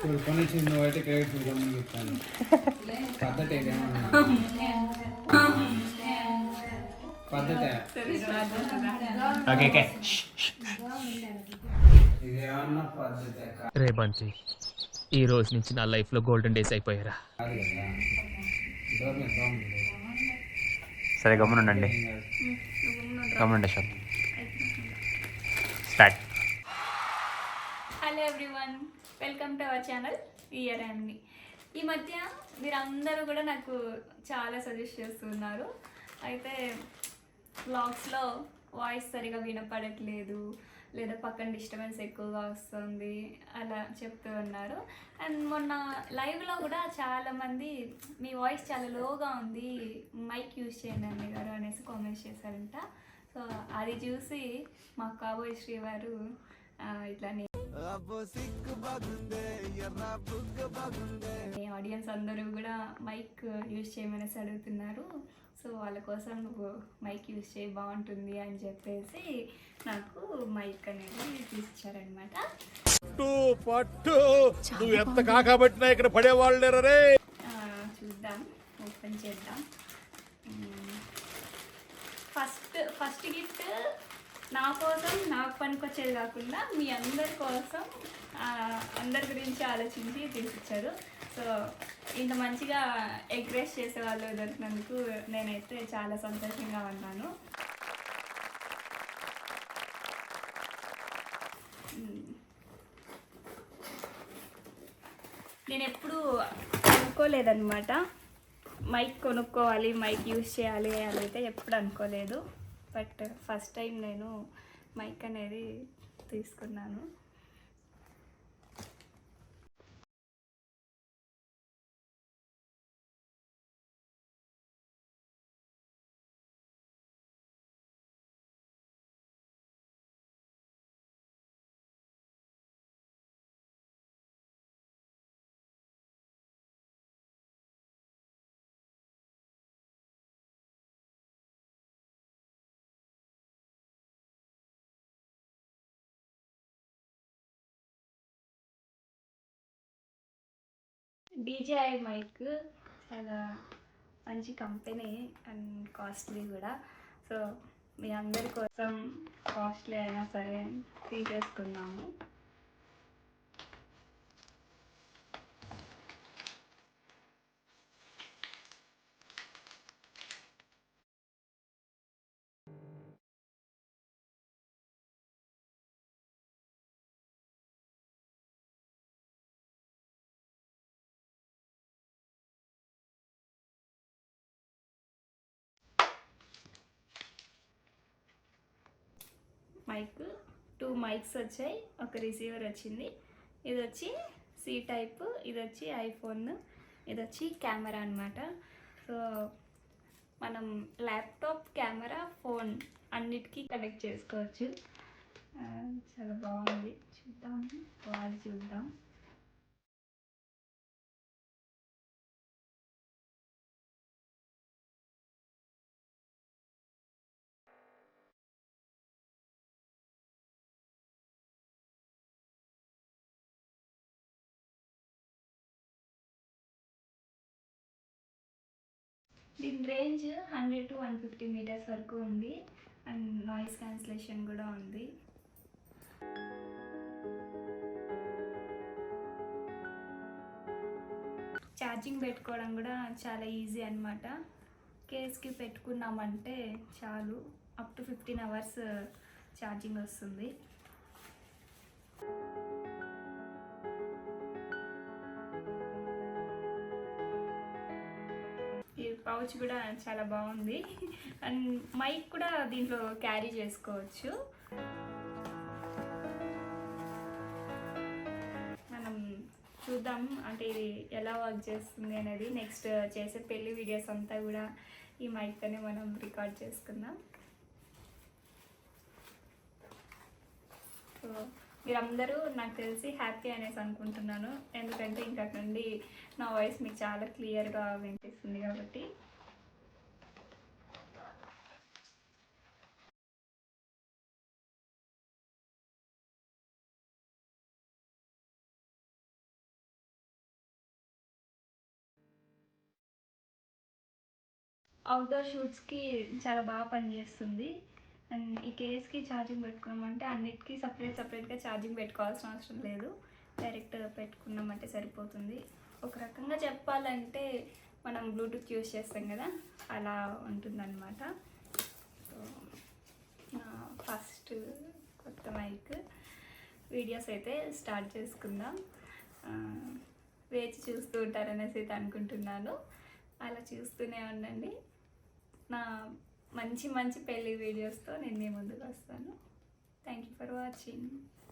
చూడు క్రెడిట్ చెప్తాను. పద్ధతి పద్ధతి పద్ధతి రే బంటి ఈ రోజు నుంచి నా లైఫ్లో గోల్డెన్ డేస్ అయిపోయారా. సరే కాదు. గమనుండి sir start hello everyone welcome to our channel here అండి ఈ మధ్య మీరందరూ కూడా నాకు చాలా సజెస్ట్ చేస్తున్నారు. అయితే బ్లాగ్స్లో వాయిస్ సరిగా వినపడట్లేదు లేదా పక్కన డిస్టర్బెన్స్ ఎక్కువగా వస్తుంది అలా చెప్తూ ఉన్నారు. అండ్ మొన్న లైవ్లో కూడా చాలామంది మీ వాయిస్ చాలా లోగా ఉంది మైక్ యూజ్ చేయండి అండి గారు అనేసి కామెంట్స్ చేశారంట. సో అది చూసి మా కాబోయ్ శ్రీవారు ఆ, ఇట్లా నే- మీ ఆడియన్స్ అందరూ కూడా మైక్ యూజ్ చేయమనేసి అడుగుతున్నారు. సో వాళ్ళ కోసం నువ్వు మైక్ యూజ్ చేయి బాగుంటుంది అని చెప్పేసి నాకు మైక్ అనేది తీసిచ్చారనమాట పట్టు పట్టు. నువ్వు ఎంత కాకబట్టినా ఇక్కడ పడేవాళ్ళు రే? చూద్దాం ఓపెన్ చేద్దాం. ఫస్ట్ ఫస్ట్ గిఫ్ట్ నా కోసం నాకు పనికొచ్చేది కాకుండా మీ అందరి కోసం అందరి గురించి ఆలోచించి తీసిచ్చారు సో ఇంత మంచిగా ఎంకరేజ్ చేసే వాళ్ళు దొరికినందుకు నేనైతే చాలా సంతోషంగా ఉన్నాను. నేను ఎప్పుడు అనుకోలేదన్నమాట. మైక్ కొనుక్కోవాలి మైక్ యూజ్ చేయాలి అని అయితే ఎప్పుడు అనుకోలేదు. బట్ ఫస్ట్ టైం నేను మైక్ అనేది తీసుకున్నాను. డీజేఐ మైక్ చాలా మంచి కంపెనీ అండ్ కాస్ట్లీ కూడా. సో మీ అందరి కోసం కాస్ట్లీ అయినా సరే తీసేసుకున్నాము మైక్ టూ మైక్స్ వచ్చాయి. ఒక రిసీవర్ వచ్చింది. ఇది వచ్చి సి టైప్ ఇది వచ్చి ఐఫోన్ ఇది వచ్చి కెమెరా అనమాట సో మనం ల్యాప్టాప్ కెమెరా ఫోన్ అన్నిటికీ కనెక్ట్ చేసుకోవచ్చు. చాలా బాగుంది. చూద్దాం వాడి చూద్దాం. దీని range hundred to one fifty metres వరకు ఉంది. అండ్ నాయిస్ క్యాన్సిలేషన్ కూడా ఉంది. ఛార్జింగ్ పెట్టుకోవడం కూడా చాలా ఈజీ అనమాట కేస్కి పెట్టుకున్నామంటే చాలు. Up to fifteen hours charging వస్తుంది. పౌచ్ కూడా చాలా బాగుంది. అండ్ మైక్ కూడా దీంట్లో క్యారీ చేసుకోవచ్చు. మనం చూద్దాం అంటే ఇది ఎలా వర్క్ చేస్తుంది అనేది నెక్స్ట్ చేసే పెళ్ళి వీడియోస్ అంతా కూడా ఈ మైక్తోనే మనం రికార్డ్ చేసుకుందాం. సో మీరందరూ నాకు తెలిసి హ్యాపీ అనేసి అనుకుంటున్నాను. ఎందుకంటే ఇంకా నుండి నా వాయిస్ మీకు చాలా క్లియర్గా వినిపిస్తుంది కాబట్టి. అవుట్డోర్ షూట్స్కి చాలా బాగా పనిచేస్తుంది. అండ్ ఈ కేస్కి ఛార్జింగ్ పెట్టుకున్నామంటే అన్నిటికీ సపరేట్ సపరేట్గా ఛార్జింగ్ పెట్టుకోవాల్సిన అవసరం లేదు. డైరెక్ట్ పెట్టుకున్నామంటే సరిపోతుంది. ఒక రకంగా చెప్పాలంటే మనం బ్లూటూత్ యూస్ చేస్తాం కదా అలా ఉంటుందన్నమాట. సో ఫస్ట్ కొత్త మైక్ వీడియోస్ అయితే స్టార్ట్ చేసుకుందాం. వేచి చూస్తూ ఉంటారనేసి అయితే అనుకుంటున్నాను. అలా చూస్తూనే ఉండండి. నా మంచి మంచి పెళ్ళి వీడియోస్తో నేను మీ ముందుకు వస్తాను. Thank you for watching